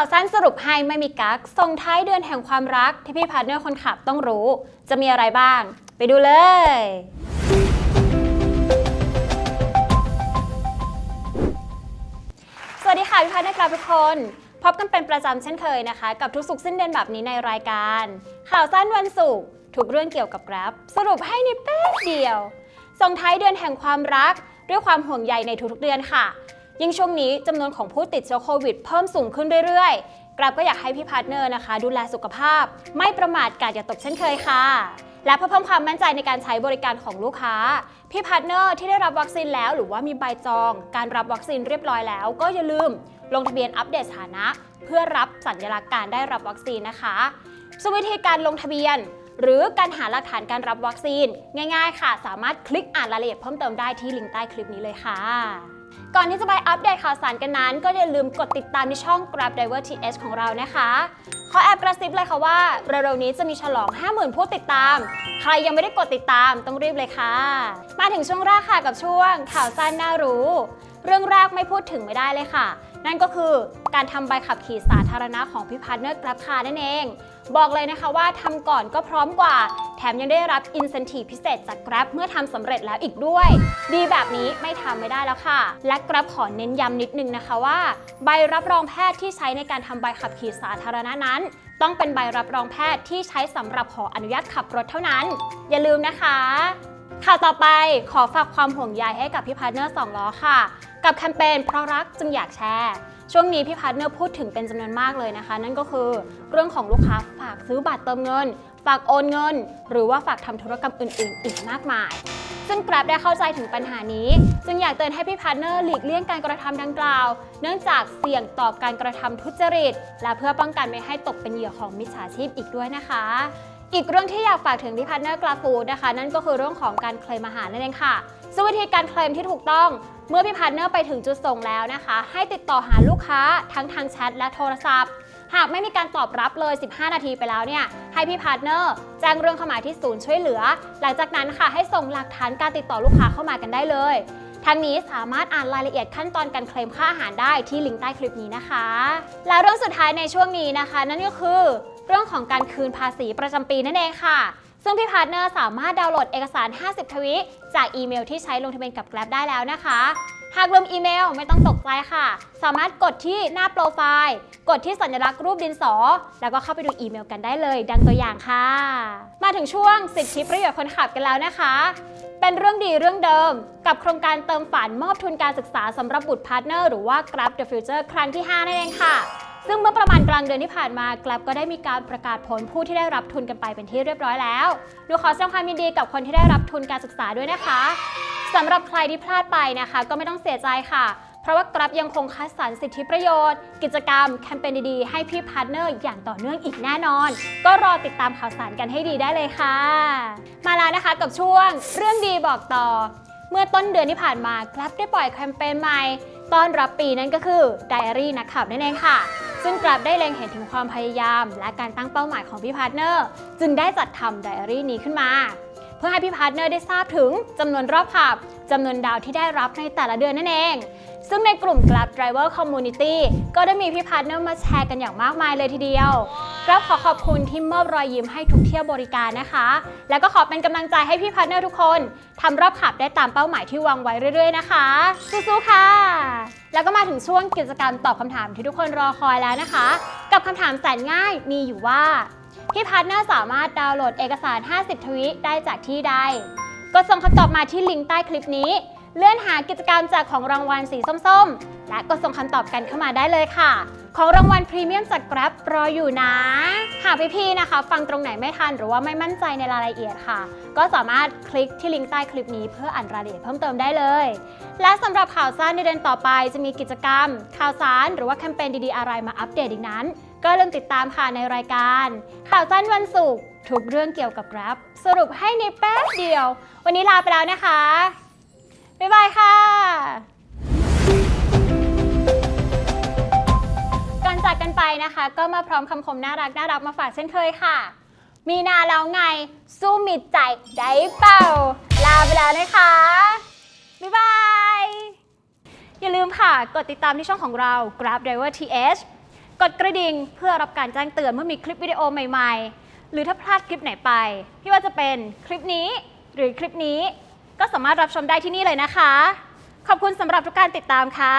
ข่าวสั้นสรุปให้ไม่มีกักส่งท้ายเดือนแห่งความรักที่พี่พาร์ทเนอร์คนขับต้องรู้ จะมีอะไรบ้าง ไปดูเลย สวัสดีค่ะพี่พาร์ทเนอร์ครับทุกคนพบกันเป็นประจำเช่นเคยนะคะ กับทุกสุขสิ้นเดือนแบบนี้ในรายการ ข่าวสั้นวันศุกร์ทุกเรื่องเกี่ยวกับกร็บสรุปให้ในแป๊บเดียว ส่งท้ายเดือนแห่งความรักด้วยความห่วงใยในทุกๆเดือนค่ะ ยิ่งช่วงนี้จำนวนของผู้ติดเชื้อโควิดเพิ่มสูงขึ้นเรื่อยๆกราบก็อยากให้พี่พาร์ทเนอร์นะคะ ดูแลสุขภาพ ไม่ประมาทกาดอย่าตกเช่นเคยค่ะ และเพื่อเพิ่มความมั่นใจในการใช้บริการของลูกค้า พี่พาร์ทเนอร์ที่ได้รับวัคซีนแล้วหรือว่ามีใบจอง การรับวัคซีนเรียบร้อยแล้ว ก็อย่าลืมลงทะเบียนอัปเดตสถานะ เพื่อรับสัญลักษณ์การได้รับวัคซีนนะคะซึ่งวิธีการลงทะเบียน หรือการหาหลักฐานการรับวัคซีน ง่าย ๆ ค่ะ สามารถคลิกอ่านรายละเอียดเพิ่มเติมได้ที่ลิงก์ใต้คลิปนี้เลยค่ะ ก่อนที่จะไปอัปเดตข่าวสารกันนั้น ก็อย่าลืมกดติดตามที่ช่อง Grab Driver TH ของเรานะคะขอแอบกระซิบเลยค่ะว่าเร็วๆนี้จะมีฉลอง 50,000 ผู้ติดตาม ใครยังไม่ได้กดติดตามต้องรีบเลยค่ะ มาถึงช่วงแรกค่ะกับช่วงข่าวสั้นน่ารู้ เรื่องแรกไม่พูดถึงไม่ได้เลยค่ะ นั่นก็คือการทำใบขับขี่สาธารณะของพี่พาร์ทเนอร์กราฟคานั่นเอง บอกเลยนะคะว่าทำก่อนก็พร้อมกว่า แถมยังได้รับอินเซนティพิเศษจาก Grab เมื่อทำสำเร็จแล้วอีกด้วย ดีแบบนี้ไม่ทำไม่ได้แล้วค่ะ และ Grab ขอเน้นย้ำนิดนึงนะคะว่า ใบรับรองแพทย์ที่ใช้ในการทำใบขับขี่สาธารณะนั้น ต้องเป็นใบรับรองแพทย์ที่ใช้สำหรับขออนุญาตขับรถเท่านั้น อย่าลืมนะคะข่าวต่อไปขอฝากความห่วงใยให้กับพี่พาร์ทเนอร์สองล้อค่ะ กับแคมเปญเพราะรักจึงอยากแชร์ ช่วงนี้พี่พาร์ทเนอร์พูดถึงเป็นจำนวนมากเลยนะคะ นั่นก็คือเรื่องของลูกค้าฝากซื้อบัตรเติมเงิน ฝากโอนเงิน หรือว่าฝากทำธุรกรรมอื่น ๆ อีกมากมาย ซึ่ง Grab ได้เข้าใจถึงปัญหานี้ จึงอยากเตือนให้พี่พาร์ทเนอร์หลีกเลี่ยงการกระทำดังกล่าว เนื่องจากเสี่ยงต่อการกระทำทุจริต และเพื่อป้องกันไม่ให้ตกเป็นเหยื่อของมิจฉาชีพอีกด้วยนะคะอีกเรื่องที่อยากฝากถึงพี่พาร์ทเนอร์กราฟูดนะคะ นั่นก็คือเรื่องของการเคลมอาหารนั่นเองค่ะซึ่งวิธีการเคลมที่ถูกต้อง เมื่อพี่พาร์ทเนอร์ไปถึงจุดส่งแล้วนะคะ ให้ติดต่อหาลูกค้าทั้งทางแชทและโทรศัพท์ หากไม่มีการตอบรับเลย 15 นาทีไปแล้วเนี่ย ให้พี่พาร์ทเนอร์แจ้งเรื่องเข้ามาที่ศูนย์ช่วยเหลือ หลังจากนั้นค่ะให้ส่งหลักฐานการติดต่อลูกค้าเข้ามากันได้เลยทั้งนี้สามารถอ่านรายละเอียดขั้นตอนการเคลมค่าอาหารได้ที่ลิงก์ใต้คลิปนี้นะคะ แล้วเรื่องสุดท้ายในช่วงนี้นะคะ นั่นก็คือ เรื่องของการคืนภาษีประจำปีนั่นเองค่ะ ซึ่งพี่พาร์ทเนอร์สามารถดาวน์โหลดเอกสาร 50 ทวิจากอีเมลที่ใช้ลงทะเบียนกับ Grab ได้แล้วนะคะ หากลืมอีเมลไม่ต้องตกใจค่ะ สามารถกดที่หน้าโปรไฟล์ กดที่สัญลักษณ์รูปดินสอ แล้วก็เข้าไปดูอีเมลกันได้เลย ดังตัวอย่างค่ะ มาถึงช่วงสิทธิประโยชน์คนขับกันแล้วนะคะ เป็นเรื่องดีเรื่องเดิม กับโครงการเติมฝันมอบทุนการศึกษาสำหรับบุตรพาร์ทเนอร์หรือว่า Grab the Future ครั้งที่ 5 นั่นเองค่ะซึ่งเมื่อประมาณกลางเดือนที่ผ่านมา Grab ก็ได้มีการประกาศผลผู้ที่ได้รับทุนกันไปเป็นที่เรียบร้อยแล้วดูขอแสดงความยินดีกับคนที่ได้รับทุนการศึกษาด้วยนะคะ สำหรับใครที่พลาดไปนะคะ ก็ไม่ต้องเสียใจค่ะ เพราะว่า Grab ยังคงคัดสรรสิทธิประโยชน์ กิจกรรมแคมเปญดีๆ ให้พี่พาร์ทเนอร์อย่างต่อเนื่องอีกแน่นอน ก็รอติดตามข่าวสารกันให้ดีได้เลยค่ะ มาแล้วนะคะกับช่วงเรื่องดีบอกต่อ เมื่อต้นเดือนที่ผ่านมา Grab ได้ปล่อยแคมเปญใหม่ต้อนรับปีนั่นก็คือ Diary นักขับนั่นเองค่ะ ซึ่ง Grab ได้เล็งเห็นถึงความพยายาม และการตั้งเป้าหมายของพี่พาร์ทเนอร์ จึงได้จัดทำ Diary นี้ขึ้นมา เพื่อให้พี่พาร์ทเนอร์ได้ทราบถึงจำนวนรอบขับจำนวนดาวที่ได้รับในแต่ละเดือนนั่นเอง ซึ่งในกลุ่ม Grab Driver Community ก็ได้มีพี่พาร์ทเนอร์มาแชร์กันอย่างมากมายเลยทีเดียว Grab ขอขอบคุณที่มอบรอยยิ้มให้ทุกเที่ยวบริการนะคะ แล้วก็ขอเป็นกำลังใจให้พี่พาร์ทเนอร์ทุกคนทำรอบขับได้ตามเป้าหมายที่วางไว้เรื่อย ๆ นะคะ สู้ๆค่ะ แล้วก็มาถึงช่วงกิจกรรมตอบคำถามที่ทุกคนรอคอยแล้วนะคะ กับคำถามแสนง่ายมีอยู่ว่า พี่พาร์ทเนอร์สามารถดาวน์โหลดเอกสาร 50 ทวิได้จากที่ใดก็ส่งคำตอบมาที่ลิงก์ใต้คลิปนี้ เลื่อนหากิจกรรมจากของรางวัลสีส้มๆ และก็ส่งคำตอบกันเข้ามาได้เลยค่ะ ของรางวัลพรีเมียมจาก Grab รออยู่นะ หากพี่ๆนะคะ ฟังตรงไหนไม่ทันหรือว่าไม่มั่นใจในรายละเอียดค่ะ ก็สามารถคลิกที่ลิงก์ใต้คลิปนี้เพื่ออ่านรายละเอียดเพิ่มเติมได้เลย และสำหรับข่าวสารในเดือนต่อไป จะมีกิจกรรม ข่าวสาร หรือว่าแคมเปญดีๆอะไรมาอัปเดตอีกนั้น ก็เริ่มติดตามค่ะในรายการ ข่าวสั้นวันศุกร์ทุกเรื่องเกี่ยวกับ Grab สรุปให้ในแป๊บเดียว วันนี้ลาไปแล้วนะคะ บ๊ายบายค่ะ ก่อนจากกันไปนะคะ ก็มาพร้อมคำคมน่ารักน่ารักมาฝากเช่นเคยค่ะ มีนาแล้วไง สู้มิดใจได้เปล่า ลาไปแล้วนะคะ บ๊ายบาย อย่าลืมค่ะ กดติดตามที่ช่องของเรา Grab Driver TH กดกระดิ่งเพื่อรับการแจ้งเตือนเมื่อมีคลิปวิดีโอใหม่ ๆ หรือถ้าพลาดคลิปไหนไป ที่ว่าจะเป็นคลิปนี้หรือคลิปนี้ ก็สามารถรับชมได้ที่นี่เลยนะคะ ขอบคุณสำหรับทุกการติดตามค่ะ